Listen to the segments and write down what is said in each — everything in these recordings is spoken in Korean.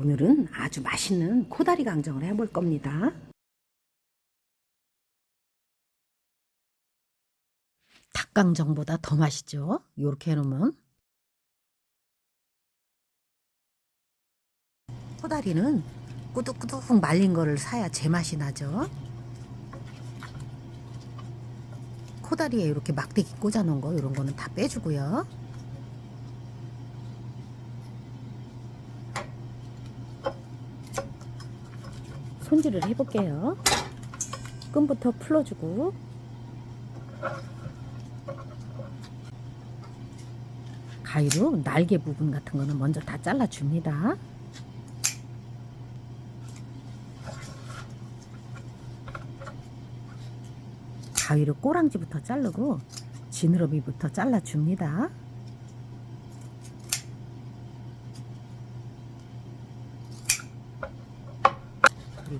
오늘은 아주 맛있는 코다리 강정을 해볼 겁니다. 닭강정보다 더 맛있죠? 이렇게 해놓으면. 코다리는 꾸덕꾸덕 말린 거를 사야 제맛이 나죠. 코다리에 이렇게 막대기 꽂아 놓은 거 이런 거는 다 빼주고요. 손질을 해볼게요. 끈부터 풀어주고 가위로 날개 부분 같은 거는 먼저 다 잘라줍니다. 가위로 꼬랑지부터 자르고 지느러미부터 잘라줍니다.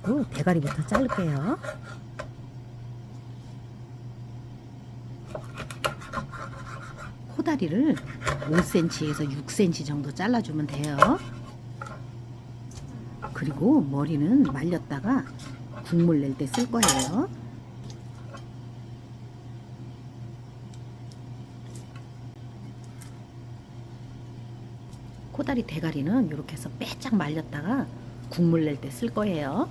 그리고 대가리부터 자를게요. 코다리를 5cm에서 6cm 정도 잘라주면 돼요. 그리고 머리는 말렸다가 국물 낼 때 쓸 거예요. 코다리 대가리는 이렇게 해서 빼짝 말렸다가 국물 낼 때 쓸 거예요.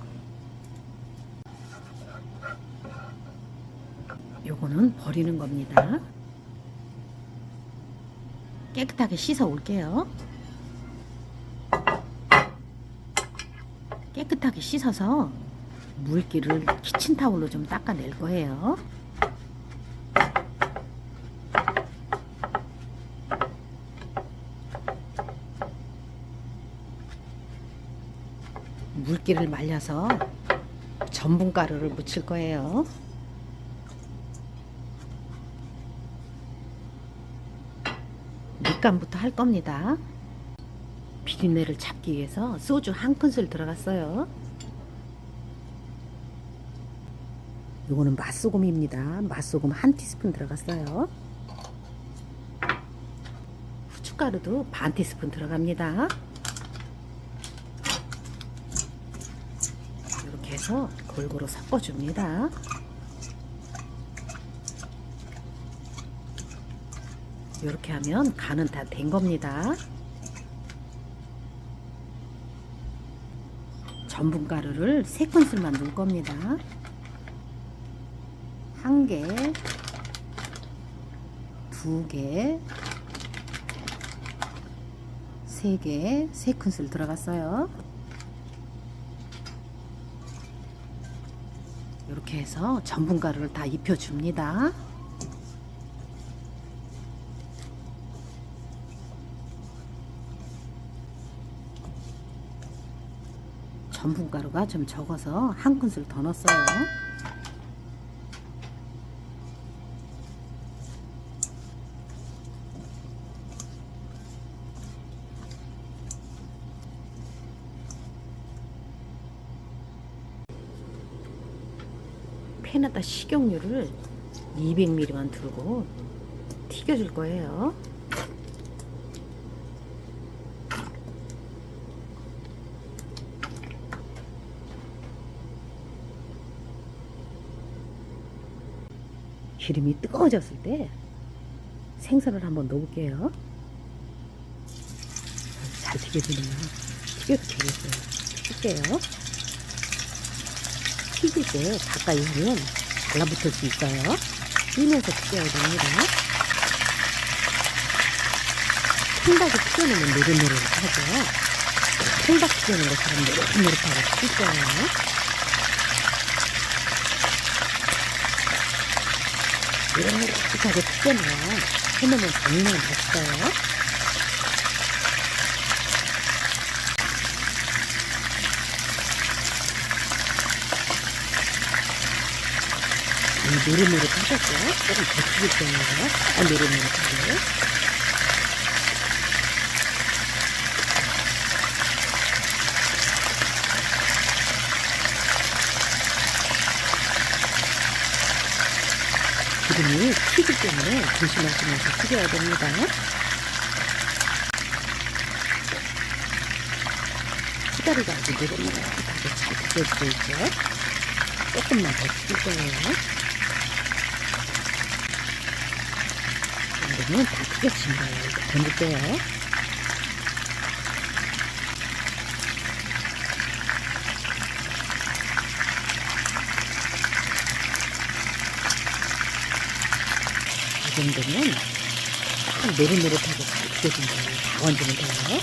요거는 버리는 겁니다. 깨끗하게 씻어 올게요. 깨끗하게 씻어서 물기를 키친타올로 좀 닦아낼 거예요. 물기를 말려서 전분가루를 묻힐 거예요. 밑간부터 할 겁니다. 비린내를 잡기 위해서 소주 한 큰술 들어갔어요. 요거는 맛소금입니다. 맛소금 한 티스푼 들어갔어요. 후춧가루도 반 티스푼 들어갑니다. 이렇게 해서 골고루 섞어줍니다. 이렇게 하면 간은 다 된 겁니다. 전분가루를 세 큰술만 넣을 겁니다. 한 개, 두 개, 세 개, 세 큰술 들어갔어요. 이렇게 해서 전분가루를 다 입혀줍니다. 전분가루가 좀 적어서 한 큰술 더 넣었어요. 팬에다 식용유를 200ml만 두르고 튀겨줄 거예요. 기름이 뜨거워졌을 때 생선을 한번 넣어볼게요. 잘 튀겨지네요. 튀겨도 되겠어요. 튀길게요. 튀길 때 가까이 하면 달라붙을 수 있어요. 뛰면서 튀겨야 됩니다. 통닭을 튀겨내면 노릇노릇하죠. 통닭 튀겨낸 것처럼 노릇노릇하게 튀길 거예요. 노릇노릇하게 튀겨내야 해놓으면 정말 맛있어요. 이 노릇노릇하겠죠? 조금 더 튀길 때문에 아, 노릇노릇하게. 기름이 튀기 때문에 조심하시면서 튀겨야 됩니다. 후다리가 아주 노릇노릇하게 잘 튀겨지고 있죠. 조금만 더 튀길 거예요. 그러면 다 튀겨진 거예요. 던질게요. 이 정도면 딱 노릇노릇하게 잘 튀겨진 거예요. 다 얹으면 돼요.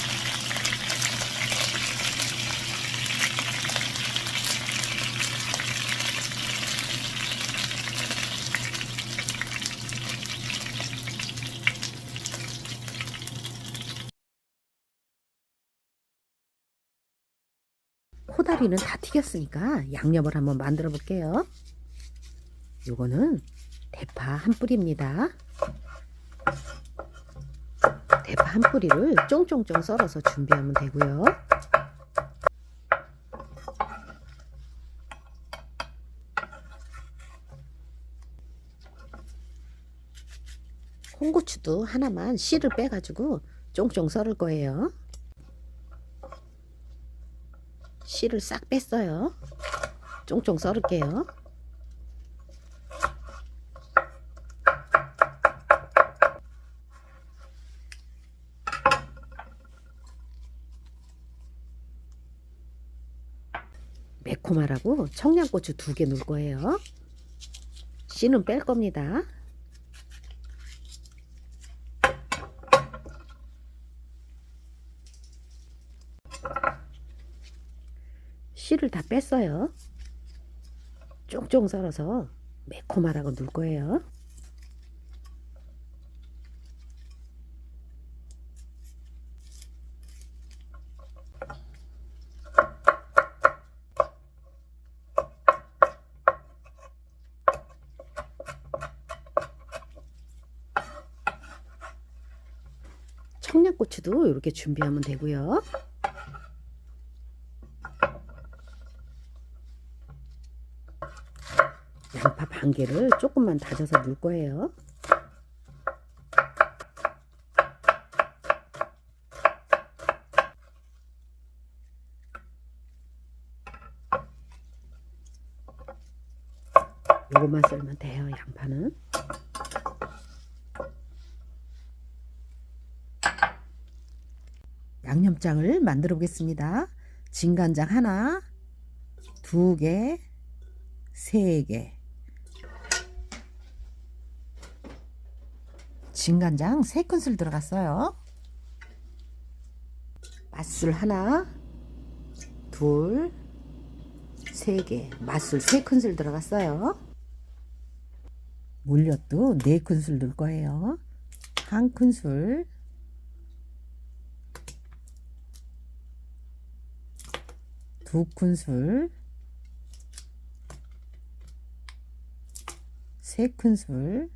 코다리는 다 튀겼으니까 양념을 한번 만들어 볼게요. 요거는 대파 한 뿌리입니다. 대파 한 뿌리를 쫑쫑쫑 썰어서 준비하면 되고요. 홍고추도 하나만 씨를 빼가지고 쫑쫑 썰을 거예요. 씨를 싹 뺐어요. 쫑쫑 썰을게요. 매콤하라고 청양고추 두 개 넣을 거예요. 씨는 뺄 겁니다. 씨를 다 뺐어요. 쫑쫑 썰어서 매콤하라고 넣을 거예요. 청양고추도 이렇게 준비하면 되고요. 양파 반 개를 조금만 다져서 넣을 거예요. 요것만 썰면 돼요, 양파는. 양념장을 만들어 보겠습니다. 진간장 하나, 두 개, 세 개. 진간장 세 큰술 들어갔어요. 맛술 하나, 둘, 세 개. 맛술 세 큰술 들어갔어요. 물엿도 네 큰술 넣을 거예요. 한 큰술. 두 큰술. 세 큰술.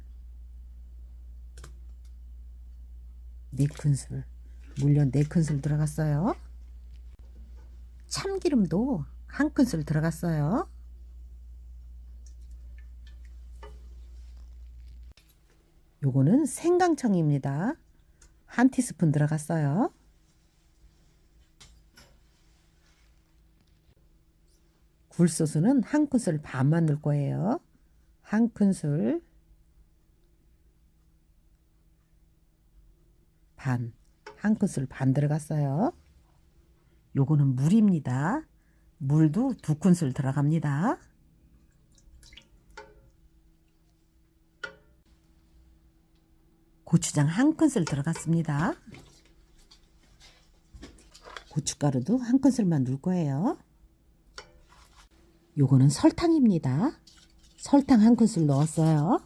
네 큰술. 물엿 네 큰술 들어갔어요. 참기름도 한 큰술 들어갔어요. 요거는 생강청입니다. 한 티스푼 들어갔어요. 굴소스는 한 큰술 반만 넣을 거예요. 한 큰술 반, 한 큰술 반 들어갔어요. 요거는 물입니다. 물도 두 큰술 들어갑니다. 고추장 한 큰술 들어갔습니다. 고춧가루도 한 큰술만 넣을 거예요. 요거는 설탕입니다. 설탕 한 큰술 넣었어요.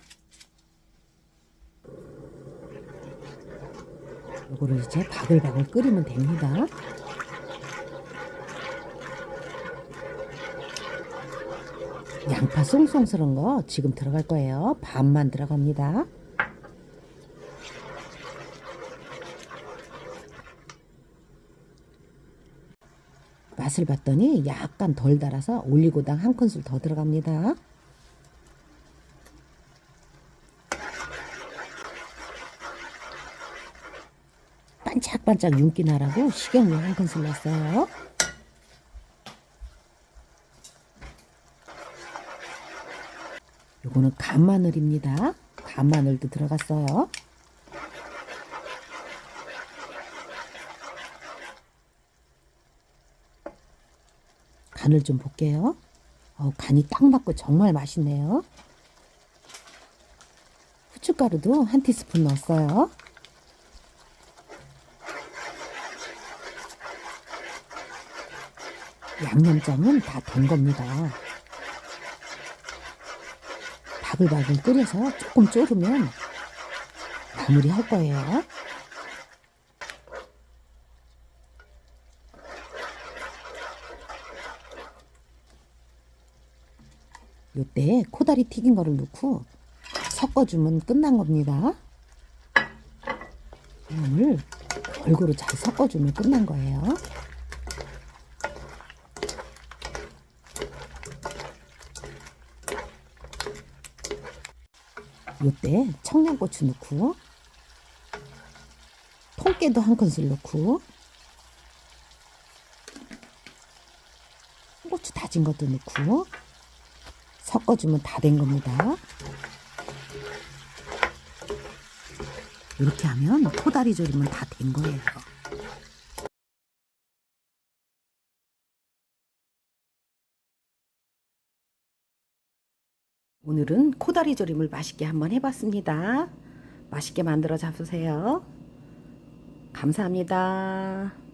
요거를 이제 바글바글 끓이면 됩니다. 양파 송송스러운 거 지금 들어갈 거예요. 반만 들어갑니다. 맛을 봤더니 약간 덜 달아서 올리고당 한 큰술 더 들어갑니다. 반짝반짝 윤기 나라고 식용유 한 큰술 넣었어요. 요거는 간마늘입니다. 간마늘도 들어갔어요. 간을 좀 볼게요. 어, 간이 딱 맞고 정말 맛있네요. 후춧가루도 한 티스푼 넣었어요. 양념장은 다 된 겁니다. 바글바글 끓여서 조금 졸으면 마무리 할 거예요. 요때 코다리 튀긴 거를 넣고 섞어주면 끝난 겁니다. 이걸 골고루 잘 섞어주면 끝난 거예요. 요때 청양고추 넣고 통깨도 한 큰술 넣고 고추 다진 것도 넣고 섞어주면 다 된 겁니다. 이렇게 하면 코다리 조림은 다 된 거예요. 오늘은 코다리 조림을 맛있게 한번 해봤습니다. 맛있게 만들어 잡수세요. 감사합니다.